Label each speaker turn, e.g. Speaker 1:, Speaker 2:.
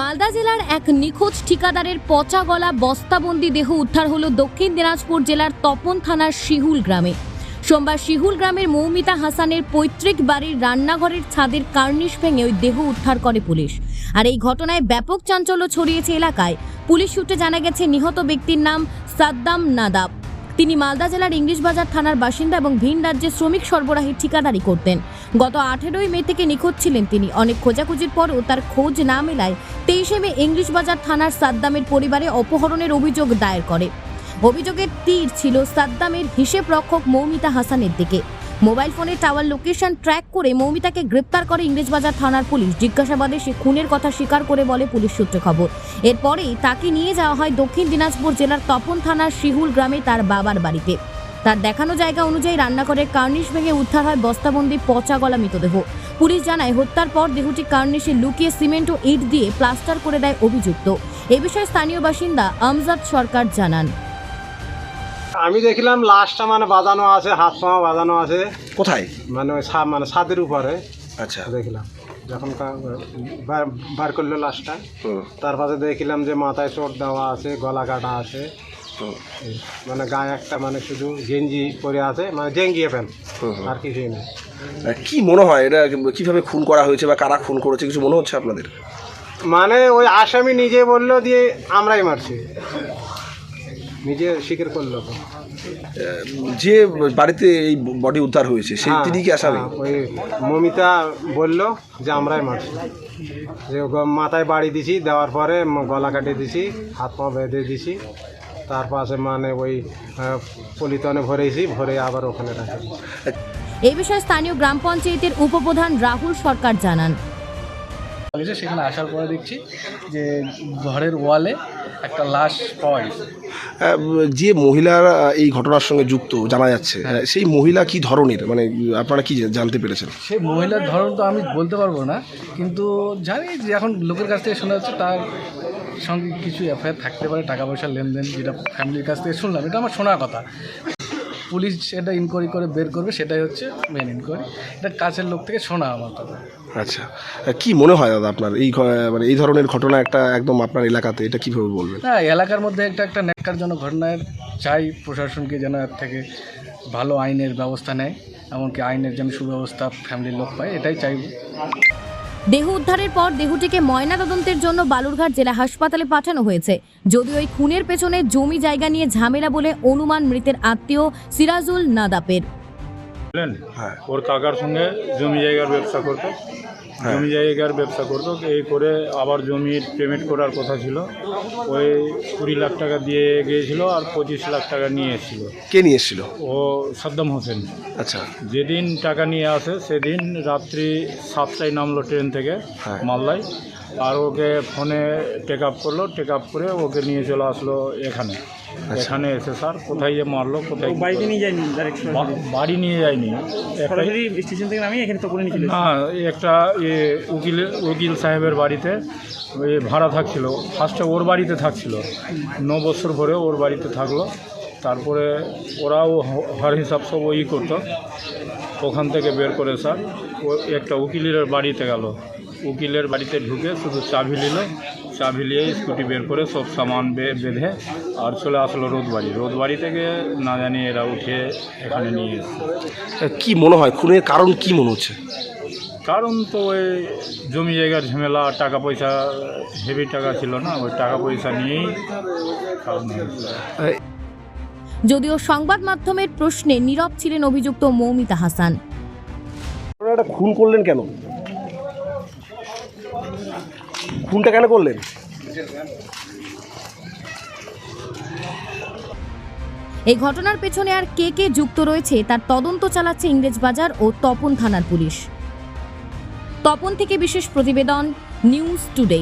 Speaker 1: মালদা জেলার এক নিখোঁজ ঠিকাদারের পচা গলা বস্তাবন্দি দেহ উদ্ধার হলো দক্ষিণ দিনাজপুর জেলার তপন থানার শিহুল গ্রামে। সোমবার শিহুল গ্রামের মৌমিতা হাসানের পৈতৃক বাড়ির রান্নাঘরের ছাদের কার্নিশ ভেঙে ওই দেহ উদ্ধার করে পুলিশ। আর এই ঘটনায় ব্যাপক চাঞ্চল্য ছড়িয়েছে এলাকায়। পুলিশ সূত্রে জানা গেছে, নিহত ব্যক্তির নাম সাদ্দাম নাদাব। তিনি মালদা জেলার ইংলিশ বাজার থানার বাসিন্দা এবং ভিন রাজ্যে শ্রমিক সরবরাহের ঠিকাদারি করতেন। গত আঠেরোই মে থেকে নিখোঁজ ছিলেন তিনি। অনেক খোঁজাখুঁজির পরও তার খোঁজ না মেলায় তেইশে মে ইংলিশ বাজার থানার সাদ্দামের পরিবারে অপহরণের অভিযোগ দায়ের করে। অভিযোগের তীর ছিল সাদ্দামের হিসেব রক্ষক মৌমিতা হাসানের দিকে। মোবাইল ফোনে টাওয়ার লোকেশন ট্র্যাক করে মৌমিতাকে গ্রেপ্তার করে ইংরেজবাজার থানার পুলিশ। জিজ্ঞাসাবাদে সে খুনের কথা স্বীকার করে বলে পুলিশ সূত্রে খবর। এরপরেই তাকে নিয়ে যাওয়া হয় দক্ষিণ দিনাজপুর জেলার তপন থানার শিহুল গ্রামে তার বাবার বাড়িতে। তার দেখানো জায়গা অনুযায়ী রান্নাঘরের কার্নিশ ভেঙে উদ্ধার হয় বস্তাবন্দি পচা গলা মৃতদেহ। পুলিশ জানায় হত্যার পর দেহটি কার্নিশে লুকিয়ে সিমেন্ট ও ইট দিয়ে প্লাস্টার করে দেয় অভিযুক্ত। এ বিষয়ে স্থানীয় বাসিন্দা আমজাদ সরকার জানান।
Speaker 2: আমি দেখলাম লাশটা মানে বাঁধানো আছে হাত পা বাঁধানো আছে।
Speaker 3: কোথায়?
Speaker 2: মানে ওই ছা- মানে ছাদের উপরে।
Speaker 3: আচ্ছা।
Speaker 2: দেখলাম। যখন কা- বার- বার করল লাশটা
Speaker 3: হুম,
Speaker 2: তার পাশে দেখলাম যে মাথায় চোট দেওয়া আছে গলা কাটা আছে। মানে গায়ে একটা মানে শুধু গেঞ্জি পরে আছে মানে জেঙ্গিয়ে
Speaker 3: হুম।
Speaker 2: আর কিছুই নেই।
Speaker 3: কি মনে হয় এটা কীভাবে খুন করা হয়েছে বা কারা খুন করেছে কিছু মনে হচ্ছে আপনাদের?
Speaker 2: মানে ওই আসামি নিজে বলল দিয়ে আমরাই মারছি। নিজে স্বীকার করল
Speaker 3: যে বাড়িতে এই বডি উদ্ধার হয়েছে সেই
Speaker 2: হ্যাঁ,
Speaker 3: তিনি কি আসামি?
Speaker 2: হ্যাঁ, ওই মমিতা বলল যে আমরাই মারছি। যে মাথায় বাড়ি দিছি দেওয়ার পরে গলা কাটিয়ে দিছি হাত পা বেঁধে দিছি। তার পাশে মানে ওই আহ, পলিথনে ভরেছি ভরে আবার ওখানে রাখি।
Speaker 1: এই বিষয়ে স্থানীয় গ্রাম পঞ্চায়েতের উপপ্রধান রাহুল সরকার জানান।
Speaker 4: গেছে সেখানে আসার পরে দেখছি যে ঘরের ওয়ালে একটা লাশ পাওয়া গেছে।
Speaker 3: যে মহিলারা এই ঘটনার সঙ্গে যুক্ত জানা যাচ্ছে আহ, সেই মহিলা কি ধরনের? মানে আপনারা কি জানতে পেরেছেন?
Speaker 4: সেই মহিলার ধরন তো আমি বলতে পারব না কিন্তু জানি যে এখন লোকের কাছ থেকে শোনা যাচ্ছে তার সঙ্গে কিছু এফআইআর থাকতে পারে টাকা পয়সার লেনদেন যেটা ফ্যামিলির কাছ থেকে শুনলাম এটা আমার শোনার কথা। পুলিশ এটা ইনকোয়ারি করে বের করবে সেটাই হচ্ছে মেন ইনকোয়ারি এটা কাছের লোক থেকে শোনা আমার কথা।
Speaker 3: আচ্ছা। কি মনে হয় দাদা আপনার এই মানে এই ধরনের ঘটনা একটা একদম আপনার এলাকাতে এটা কীভাবে বলবেন?
Speaker 4: হ্যাঁ এলাকার মধ্যে একটা একটা ন্যাক্কারজনক ঘটনায় চাই প্রশাসনকে যেন এর থেকে ভালো আইনের ব্যবস্থা নেয় এমনকি আইনের যেন সুব্যবস্থা ফ্যামিলির লোক পায় এটাই চাইব।
Speaker 1: দেহ উদ্ধারের পর দেহটিকে ময়নাতদন্তের জন্য বালুরঘাট জেলা হাসপাতালে পাঠানো হয়েছে। যদিও এই খুনের পেছনে জমি জায়গা নিয়ে ঝামেলা বলে অনুমান মৃতের আত্মীয় সিরাজুল নাদাপের।
Speaker 5: বুঝলেন?
Speaker 3: হ্যাঁ।
Speaker 5: ওর কাকার সঙ্গে জমি জায়গার ব্যবসা করতো। জমি জায়গার ব্যবসা করতো। এই করে আবার জমির পেমেন্ট করার কথা ছিল। ওই কুড়ি লাখ টাকা দিয়ে গিয়েছিল আর পঁচিশ লাখ টাকা নিয়ে এসেছিল।
Speaker 3: কে নিয়ে এসেছিল?
Speaker 5: ও সাদ্দাম হোসেন।
Speaker 3: আচ্ছা।
Speaker 5: যেদিন টাকা নিয়ে আসে সেদিন রাত্রি সাতটায় নামলো ট্রেন থেকে
Speaker 3: হ্যাঁ।
Speaker 5: মালদায়। আর ওকে ফোনে টেক আপ করল। টেক আপ করে ওকে নিয়ে চলে আসলো এখানে। এখানে এসে স্যার কোথায় যে মারলো কোথায়
Speaker 6: বাড়িতে নিয়ে যায়নি
Speaker 5: বাড়ি নিয়ে যায়নি।
Speaker 6: সরাসরি স্টেশন থেকে নামিয়ে এখানে তখন নিয়ে চলে এসেছে।
Speaker 5: না একটা এ উকিল উকিল সাহেবের বাড়িতে ওই ভাড়া থাকছিল। ফার্স্টে ওর বাড়িতে থাকছিল। ন বছর পরে ওর বাড়িতে থাকল। তারপরে ওরাও হর হিসাব সব ওই করতো। ওখান থেকে বের করে স্যার ও একটা উকিলের বাড়িতে গেল। উকিলের বাড়িতে ঢুকে শুধু চাবি নিল। চাবি নিয়ে স্কুটি বের করে সব সামান বে- বেঁধে আর চলে আসলো রোদবাড়ি। রোদবাড়ি থেকে না জানি এরা উঠে এখানে নিয়ে এসছে।
Speaker 3: কি মনে হয়? খুনের কারণ কি মনে হচ্ছে?
Speaker 5: কারণ তো ওই জমি জায়গার ঝামেলা টাকা পয়সা হেভি টাকা ছিল না ওই টাকা পয়সা নিয়েই কারণ
Speaker 1: যদিও সংবাদ মাধ্যমের প্রশ্নে নীরব ছিলেন অভিযুক্ত মৌমিতা হাসান।
Speaker 3: একটা খুন করলেন কেন? খুনটা কেন করলেন?
Speaker 1: এই ঘটনার পেছনে আর কে কে যুক্ত রয়েছে, তার তদন্ত চালাচ্ছে ইংরেজবাজার ও তপন থানার পুলিশ। তপন থেকে বিশেষ প্রতিবেদন, নিউজ টুডে।